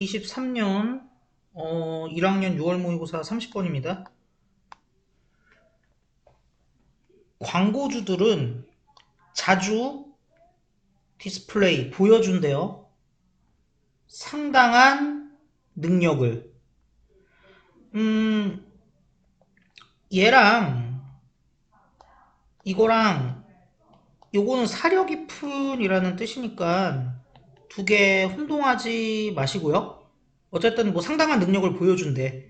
2023년 어, 1학년 6월 모의고사 30번입니다. 광고주들은 자주 디스플레이 보여준대요. 상당한 능력을. 음, 얘랑 이거랑 요거는 사려 깊은이라는 뜻이니까 두 개 혼동하지 마시고요. 어쨌든 뭐 상당한 능력을 보여준대.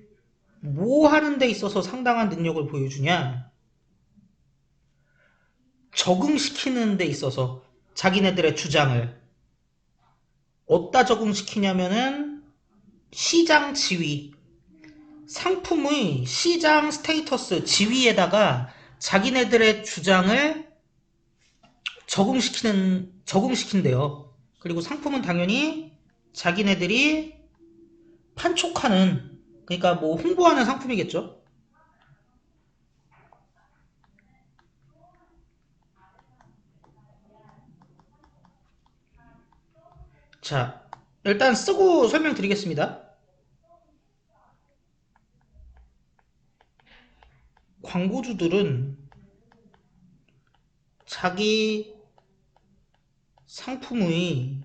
뭐 하는 데 있어서 상당한 능력을 보여주냐? 적응시키는 데 있어서 자기네들의 주장을 어디다 적응시키냐면은 시장 지위, 상품의 시장 스테이터스 지위에다가 자기네들의 주장을 적응시키는 적응시킨대요. 그리고 상품은 당연히 자기네들이 판촉하는 그러니까 뭐 홍보하는 상품이겠죠. 자, 일단 쓰고 설명드리겠습니다. 광고주들은 자기 상품의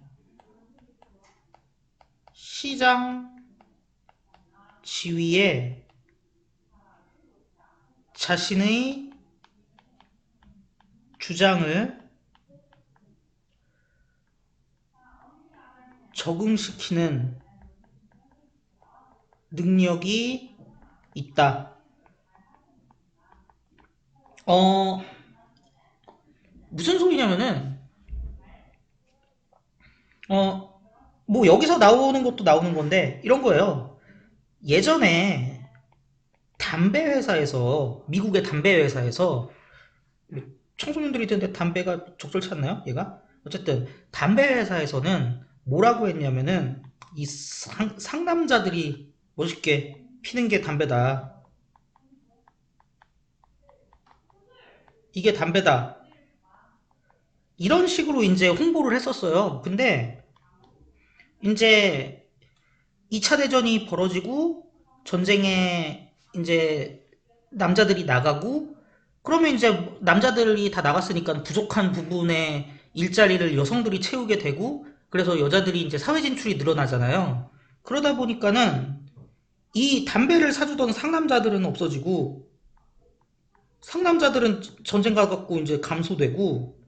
시장 지위에 자신의 주장을 적응시키는 능력이 있다. 어, 무슨 소리냐면은, 어, 뭐 여기서 나오는 것도 나오는 건데, 이런 거예요. 예전에 담배 회사에서, 미국의 담배 회사에서, 청소년들이 드는데 담배가 적절치 않나요? 얘가? 어쨌든, 담배 회사에서는 뭐라고 했냐면은, 이 상, 상남자들이 멋있게 피는 게 담배다. 이게 담배다. 이런 식으로 이제 홍보를 했었어요. 근데 이제 2차 대전이 벌어지고 전쟁에 이제 남자들이 나가고 그러면 이제 남자들이 다 나갔으니까 부족한 부분의 일자리를 여성들이 채우게 되고 그래서 여자들이 이제 사회 진출이 늘어나잖아요. 그러다 보니까는 이 담배를 사주던 상남자들은 없어지고 상남자들은 전쟁 가갖고 이제 감소되고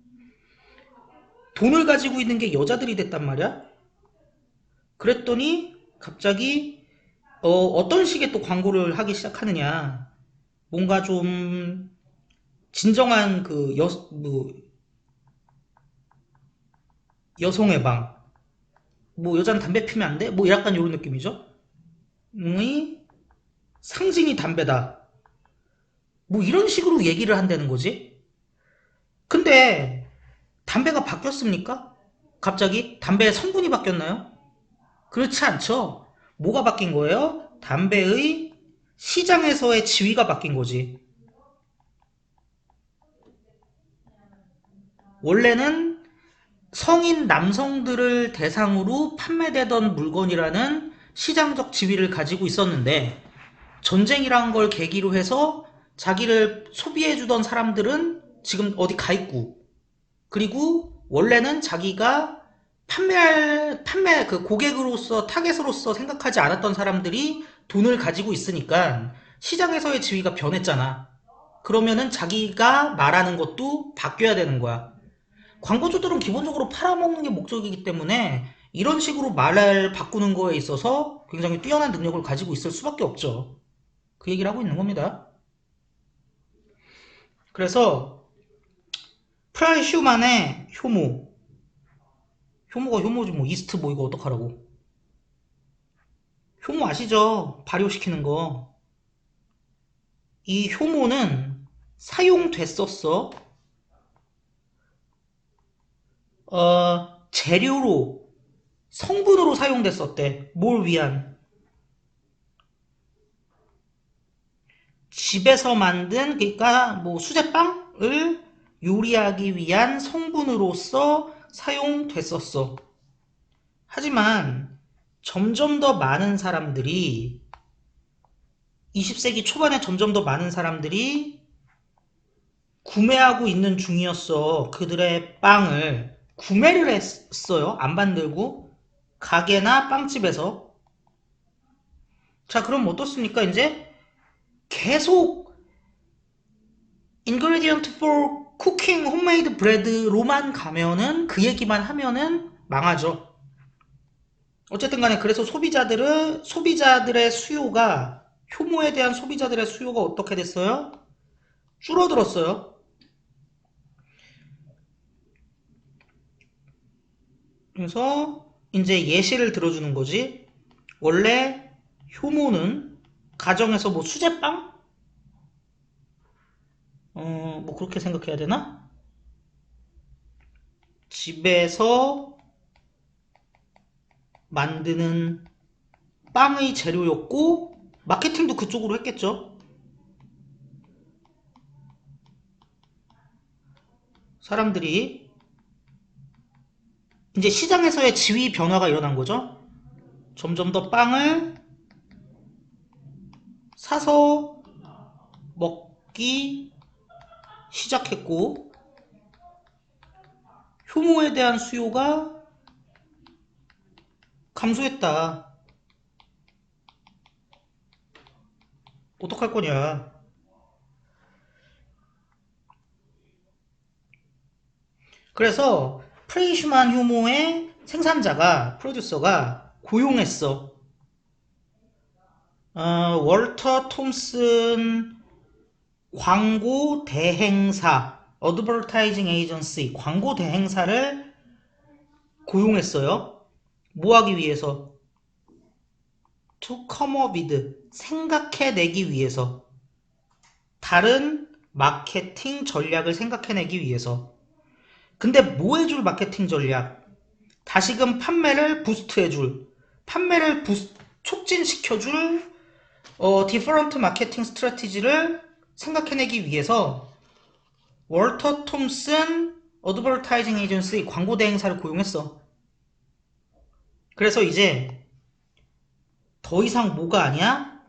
돈을 가지고 있는 게 여자들이 됐단 말이야. 그랬더니 갑자기 어, 떤 식의 또 광고를 하기 시작하느냐. 뭔가 좀 진정한 그 여, 뭐, 여성의 방. 뭐 여자는 담배 피면 안 돼? 뭐 약간 이런 느낌이죠. 의 상징이 담배다. 뭐 이런 식으로 얘기를 한다는 거지. 근데 담배가 바뀌었습니까? 갑자기 담배의 성분이 바뀌었나요? 그렇지 않죠. 뭐가 바뀐 거예요? 담배의 시장에서의 지위가 바뀐 거지. 원래는 성인 남성들을 대상으로 판매되던 물건이라는 시장적 지위를 가지고 있었는데 전쟁이란 걸 계기로 해서 자기를 소비해주던 사람들은 지금 어디 가 있고 그리고 원래는 자기가 판매할 판매 그 고객으로서 타겟으로서 생각하지 않았던 사람들이 돈을 가지고 있으니까 시장에서의 지위가 변했잖아. 그러면은 자기가 말하는 것도 바뀌어야 되는 거야. 광고주들은 기본적으로 팔아먹는 게 목적이기 때문에 이런 식으로 말을 바꾸는 거에 있어서 굉장히 뛰어난 능력을 가지고 있을 수밖에 없죠. 그 얘기를 하고 있는 겁니다. 그래서 프라이 슈만의 효모 효모가 효모지 뭐 이스트 뭐 이거 어떡하라고 효모 아시죠? 발효시키는 거. 이 효모는 사용됐었어. 어, 재료로, 성분으로 사용됐었대. 뭘 위한? 집에서 만든, 그러니까 뭐 수제빵을 요리하기 위한 성분으로서 사용됐었어. 하지만 점점 더 많은 사람들이 20세기 초반에 점점 더 많은 사람들이 구매하고 있는 중이었어. 그들의 빵을 구매를 했어요. 안 만들고 가게나 빵집에서. 자, 그럼 어떻습니까? 이제 계속 ingredient for cooking homemade bread로만 가면은 그 얘기만 하면은 망하죠. 어쨌든 간에 그래서 소비자들은 소비자들의 수요가 효모에 대한 소비자들의 수요가 어떻게 됐어요? 줄어들었어요. 그래서 이제 예시를 들어주는 거지. 원래 효모는 가정에서 뭐 수제빵? 어, 뭐 그렇게 생각해야 되나? 집에서 만드는 빵의 재료였고, 마케팅도 그쪽으로 했겠죠? 사람들이 이제 시장에서의 지위 변화가 일어난 거죠. 점점 더 빵을 사서 먹기 시작했고, 효모에 대한 수요가 감소했다. 어떡할 거냐. 그래서 프레이슈만 효모의 생산자가 프로듀서가 고용했어. 어, 월터 톰슨 광고 대행사 어드버타이징 에이전시 광고 대행사를 고용했어요. 뭐 하기 위해서? to come up with 생각해내기 위해서 다른 마케팅 전략을 생각해내기 위해서 근데 뭐 해줄 마케팅 전략? 다시금 판매를 부스트해줄 판매를 부스, 촉진시켜줄 어, 디퍼런트 마케팅 스트래티지를 생각해내기 위해서 월터 톰슨 어드버타이징 에이전시 광고 대행사를 고용했어. 그래서 이제 더 이상 뭐가 아니야?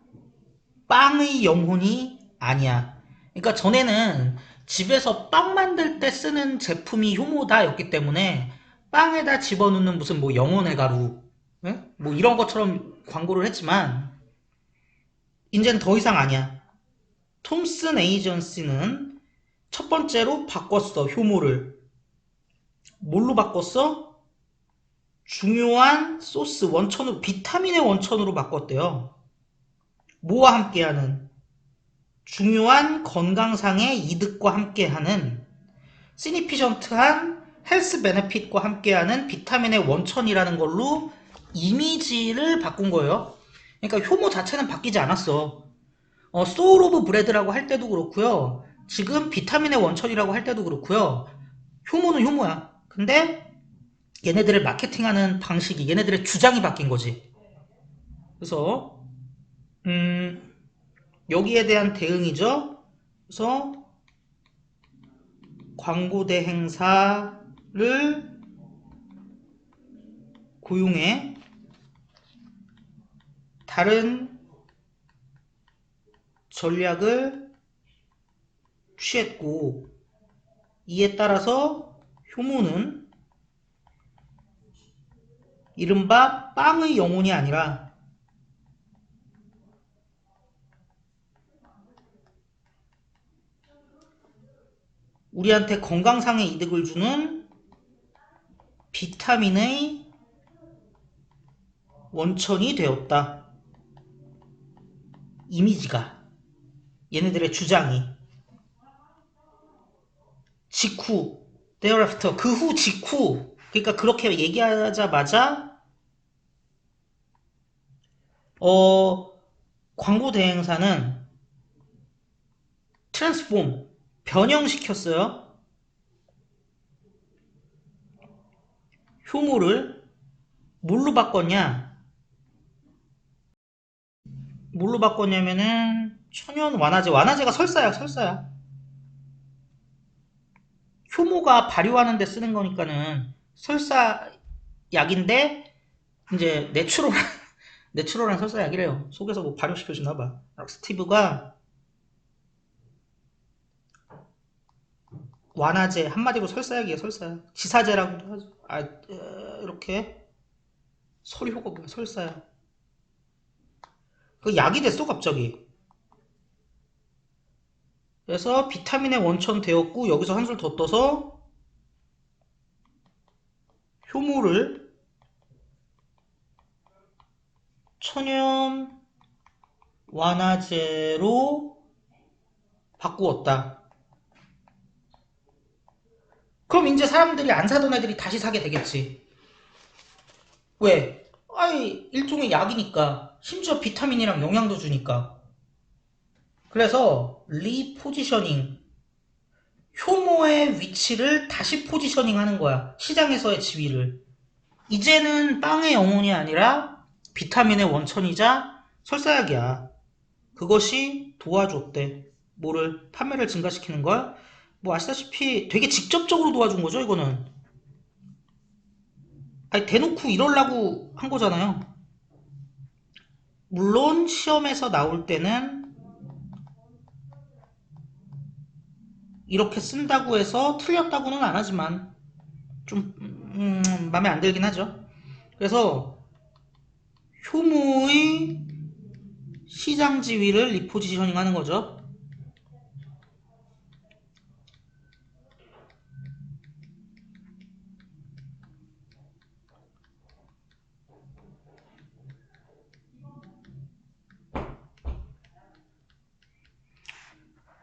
빵의 영혼이 아니야. 그러니까 전에는 집에서 빵 만들 때 쓰는 제품이 효모다였기 때문에 빵에다 집어넣는 무슨 뭐 영혼의 가루, 응? 뭐 이런 것처럼 광고를 했지만 이젠 더 이상 아니야. 톰슨 에이전시는 첫 번째로 바꿨어, 효모를. 뭘로 바꿨어? 중요한 소스, 원천으로, 비타민의 원천으로 바꿨대요. 뭐와 함께하는? 중요한 건강상의 이득과 함께하는 시니피전트한 헬스 베네핏과 함께하는 비타민의 원천이라는 걸로 이미지를 바꾼 거예요. 그러니까 효모 자체는 바뀌지 않았어. 어, 소울 오브 브레드라고 할 때도 그렇고요. 지금 비타민의 원천이라고 할 때도 그렇고요. 효모는 효모야. 근데 얘네들을 마케팅하는 방식이 얘네들의 주장이 바뀐 거지. 그래서 음, 여기에 대한 대응이죠. 그래서 광고 대행사를 고용해 다른 전략을 취했고 이에 따라서 효모는 이른바 빵의 영혼이 아니라 우리한테 건강상의 이득을 주는 비타민의 원천이 되었다. 이미지가 얘네들의 주장이 직후 thereafter 그 후 직후 그러니까 그렇게 얘기하자마자 어 광고 대행사는 트랜스폼 변형시켰어요. 효모를 뭘로 바꿨냐? 뭘로 바꿨냐면은 천연 완화제. 완화제가 설사야, 설사야. 효모가 발효하는 데 쓰는 거니까는 설사 약인데 이제 내추럴 내추럴한 설사 약이래요. 속에서 뭐 발효시켜 주나 봐. 락스티브가 완화제 한마디로 설사약이에요. 설사약. 지사제라고도 하죠. 아 어, 이렇게 설효가 뭐야? 설사약. 그 약이 됐어 갑자기. 그래서 비타민의 원천 되었고 여기서 한술 더 떠서 효모를 천연 완화제로 바꾸었다. 그럼 이제 사람들이 안 사던 애들이 다시 사게 되겠지. 왜? 아이, 일종의 약이니까. 심지어 비타민이랑 영양도 주니까. 그래서 리포지셔닝. 효모의 위치를 다시 포지셔닝 하는 거야. 시장에서의 지위를. 이제는 빵의 영혼이 아니라 비타민의 원천이자 설사약이야. 그것이 도와줬대. 뭐를? 판매를 증가시키는 걸? 뭐 아시다시피 되게 직접적으로 도와준 거죠, 이거는. 아니, 대놓고 이럴라고 한 거잖아요. 물론 시험에서 나올 때는 이렇게 쓴다고 해서 틀렸다고는 안 하지만 좀 음, 마음에 안 들긴 하죠. 그래서 효모의 시장 지위를 리포지셔닝 하는 거죠.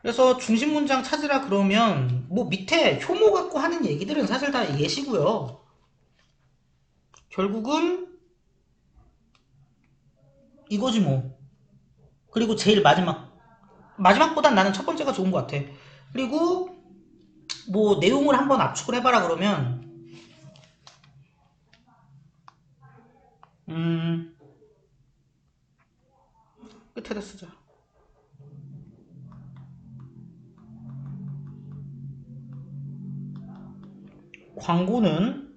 그래서 중심 문장 찾으라 그러면 뭐 밑에 효모 갖고 하는 얘기들은 사실 다 예시고요. 결국은 이거지 뭐. 그리고 제일 마지막 마지막보단 나는 첫 번째가 좋은 것 같아. 그리고 뭐 내용을 한번 압축을 해봐라 그러면 음 끝에다 쓰자. 광고는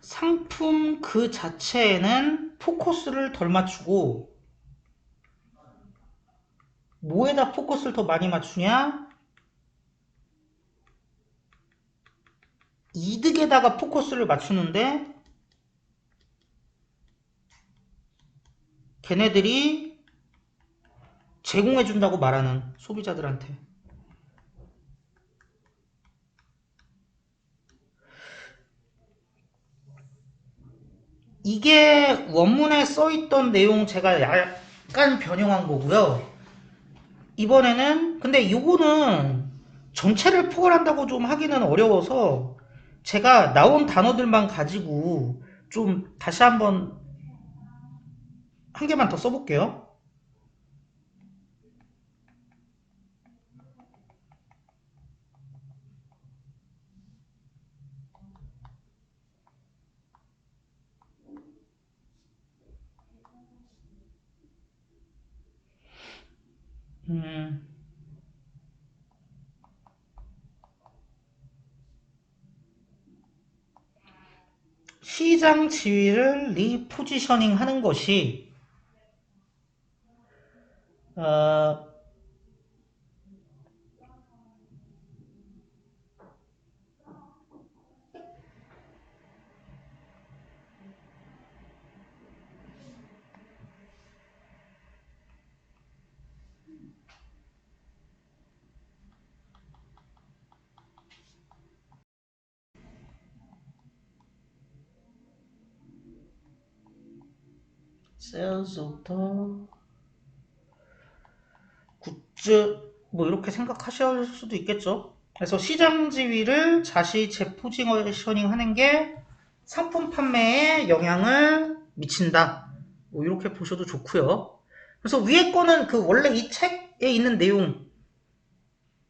상품 그 자체에는 포커스를 덜 맞추고 뭐에다 포커스를 더 많이 맞추냐? 이득에다가 포커스를 맞추는데 걔네들이 제공해준다고 말하는 소비자들한테. 이게 원문에 써있던 내용 제가 약간 변형한 거고요. 이번에는 근데 요거는 전체를 포괄한다고 좀 하기는 어려워서 제가 나온 단어들만 가지고 좀 다시 한번 한 개만 더 써볼게요. 음, 시장 지위를 리포지셔닝 하는 것이 어, the 굿즈 뭐 이렇게 생각하실 수도 있겠죠. 그래서 시장 지위를 다시 재포지셔닝 하는 게 상품 판매에 영향을 미친다. 뭐 이렇게 보셔도 좋고요. 그래서 위에 거는 그 원래 이 책에 있는 내용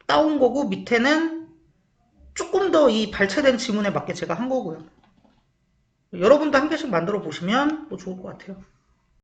따온 거고 밑에는 조금 더 이 발췌된 지문에 맞게 제가 한 거고요. 여러분도 한 개씩 만들어 보시면 또 좋을 것 같아요.